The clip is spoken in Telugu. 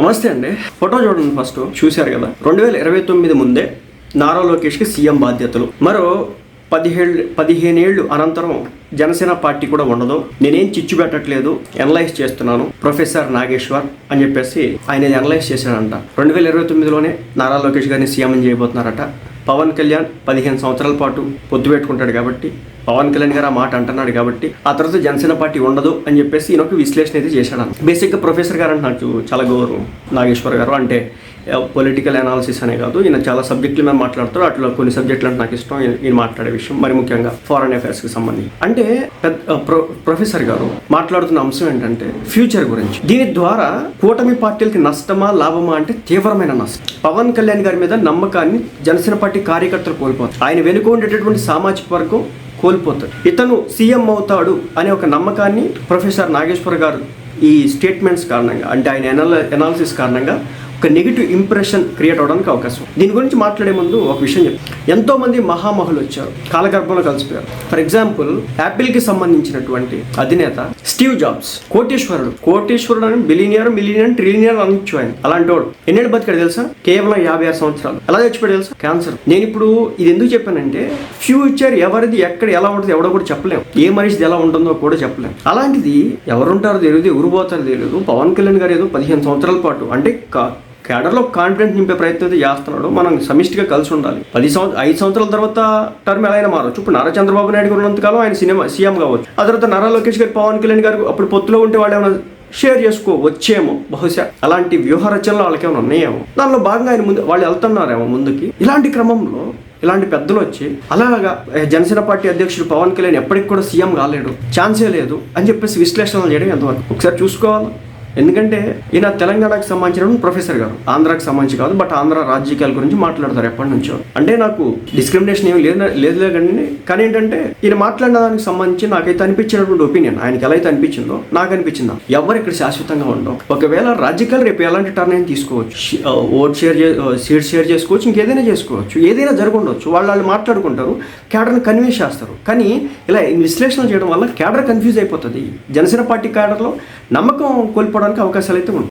నమస్తే అండి. ఫోటో చూడండి ఫస్ట్. చూశారు కదా? రెండు వేల ఇరవై తొమ్మిది ముందే నారా లోకేష్కి సీఎం బాధ్యతలు. మరో పదిహేళ్ళు పదిహేనేళ్ళు అనంతరం జనసేన పార్టీ కూడా ఉండదు. నేనేం చిచ్చు పెట్టట్లేదు. ఎనలైజ్ చేస్తున్నాను. ప్రొఫెసర్ నాగేశ్వర్ అని చెప్పేసి ఆయన ఎనలైజ్ చేశాడంట. రెండు వేల ఇరవై తొమ్మిదిలోనే నారా లోకేష్ గారిని సీఎం చేయబోతున్నారట. పవన్ కళ్యాణ్ పదిహేను సంవత్సరాల పాటు పొద్దు పెట్టుకుంటాడు కాబట్టి పవన్ కళ్యాణ్ గారు ఆ మాట అంటున్నాడు కాబట్టి ఆ తర్వాత జనసేన పార్టీ ఉండదు అని చెప్పేసి ఈయన ఒక విశ్లేషణ అయితే చేశాడు బేసిక్గా ప్రొఫెసర్ గారు అంటే చాలా గౌరవం నాగేశ్వర్ గారు. అంటే పొలిటికల్ అనాలిసిస్ అనే కాదు ఈయన చాలా సబ్జెక్టుల మీద మాట్లాడతారు. అట్లా కొన్ని సబ్జెక్టులు అంటే నాకు ఇష్టం. ఈయన- మాట్లాడే విషయం మరి ముఖ్యంగా ఫారెన్ అఫైర్స్కి సంబంధించి. అంటే పెద్ద ప్రొ- ప్రొఫెసర్ గారు మాట్లాడుతున్న అంశం ఏంటంటే ఫ్యూచర్ గురించి. దీని ద్వారా కూటమి పార్టీలకి నష్టమా లాభమా అంటే తీవ్రమైన నష్టం. పవన్ కళ్యాణ్ గారి మీద నమ్మకాన్ని జనసేన పార్టీ కార్యకర్తలు కోల్పోతారు. ఆయన వెనుక ఉండేటటువంటి సామాజిక వర్గం కోల్పోతాడు. ఇతను సీఎం అవుతాడు అనే ఒక నమ్మకాన్ని ప్రొఫెసర్ నాగేశ్వర్ గారు ఈ స్టేట్మెంట్స్ కారణంగా అంటే ఆయన ఎనాల ఎనాలిసిస్ కారణంగా ఒక నెగిటివ్ ఇంప్రెషన్ క్రియేట్ అవడానికి అవకాశం. దీని గురించి మాట్లాడే ముందు ఒక విషయం చెప్తాను ఎంతోమంది మహామహులు వచ్చారు కాలగర్భంలో కలిసిపోయారు. ఫర్ ఎగ్జాంపుల్ యాపిల్కి సంబంధించినటువంటి అధినేత స్టీవ్ జాబ్స్ కోటేశ్వరుడు. కోటేశ్వరుడు అని బిలినియర్ మిలినియర్ ట్రిలినియర్ అనొచ్చు ఆయన. అలాంటి వాడు. ఎన్నేళ్ళు బతికాడు తెలుసా? కేవలం యాభై ఆరు సంవత్సరాలు. ఎలా చచ్చిపోయాడు తెలుసా? క్యాన్సర్ నేను ఇప్పుడు ఇది ఎందుకు చెప్పానంటే ఫ్యూచర్ ఎవరిది ఎక్కడ ఎలా ఉంటుంది ఎవడో కూడా చెప్పలేము ఏ మనిషిది ఎలా ఉంటుందో కూడా చెప్పలేము అలాంటిది ఎవరుంటారో తెలియదు ఎవరు పోతారో తెలియదు. పవన్ కళ్యాణ్ గారు ఏదో పదిహేను సంవత్సరాల పాటు అంటే కేడర్లో కాన్ఫిడెంట్ నింపే ప్రయత్నం అయితే చేస్తున్నాడు. మనం సమిష్టిగా కలిసి ఉండాలి. పది సంవత్సరం ఐదు సంవత్సరాల తర్వాత టర్మ్ ఎలా అయినా మారచ్చు. ఇప్పుడు నారా చంద్రబాబు నాయుడు గారు ఉన్నంతకాలం ఆయన సినిమా సీఎం కావచ్చు. ఆ తర్వాత నారా లోకేష్ గారు పవన్ కళ్యాణ్ గారు అప్పుడు పొత్తులో ఉంటే వాళ్ళు ఏమైనా షేర్ చేసుకో వచ్చేమో బహుశా. అలాంటి వ్యూహ రచనలు వాళ్ళకి ఏమైనా ఉన్నాయేమో. దానిలో భాగంగా ఆయన ముందు వాళ్ళు వెళ్తున్నారేమో ముందుకి. ఇలాంటి క్రమంలో ఇలాంటి పెద్దలు వచ్చి అలాగా జనసేన పార్టీ అధ్యక్షుడు పవన్ కళ్యాణ్ ఎప్పటికి కూడా సీఎం కాలేడు ఛాన్సే లేదు అని చెప్పేసి విశ్లేషణలు చేయడం ఎంతవరకు? ఒకసారి చూసుకోవాలి? ఎందుకంటే ఈయన తెలంగాణకు సంబంధించిన ప్రొఫెసర్ గారు. ఆంధ్రాకి సంబంధించి కాదు బట్ ఆంధ్ర రాజకీయాల గురించి మాట్లాడతారు ఎప్పటి నుంచో. అంటే నాకు డిస్క్రిమినేషన్ ఏమి లేదు లేదు కానీ కానీ ఏంటంటే ఈయన మాట్లాడిన దానికి సంబంధించి నాకైతే అనిపించినటువంటి ఒపీనియన్ ఆయనకి ఎలా అయితే అనిపించిందో నాకు అనిపించిందా. ఎవరు ఇక్కడ శాశ్వతంగా ఉండవు ఒకవేళ రాజకీయాలు రేపు ఎలాంటి టర్న్ అయినా తీసుకోవచ్చు. ఓట్ షేర్ సీట్ షేర్ చేసుకోవచ్చు ఇంకేదైనా చేసుకోవచ్చు. ఏదైనా జరగండొచ్చు వాళ్ళు వాళ్ళు మాట్లాడుకుంటారు క్యాడర్ని కన్విన్స్ చేస్తారు. కానీ ఇలా విశ్లేషణ చేయడం వల్ల క్యాడర్ కన్ఫ్యూజ్ అయిపోతుంది. జనసేన పార్టీ క్యాడర్లో నమ్మకం కోల్పోవడానికి అవకాశాలు అయితే ఉంటాయి.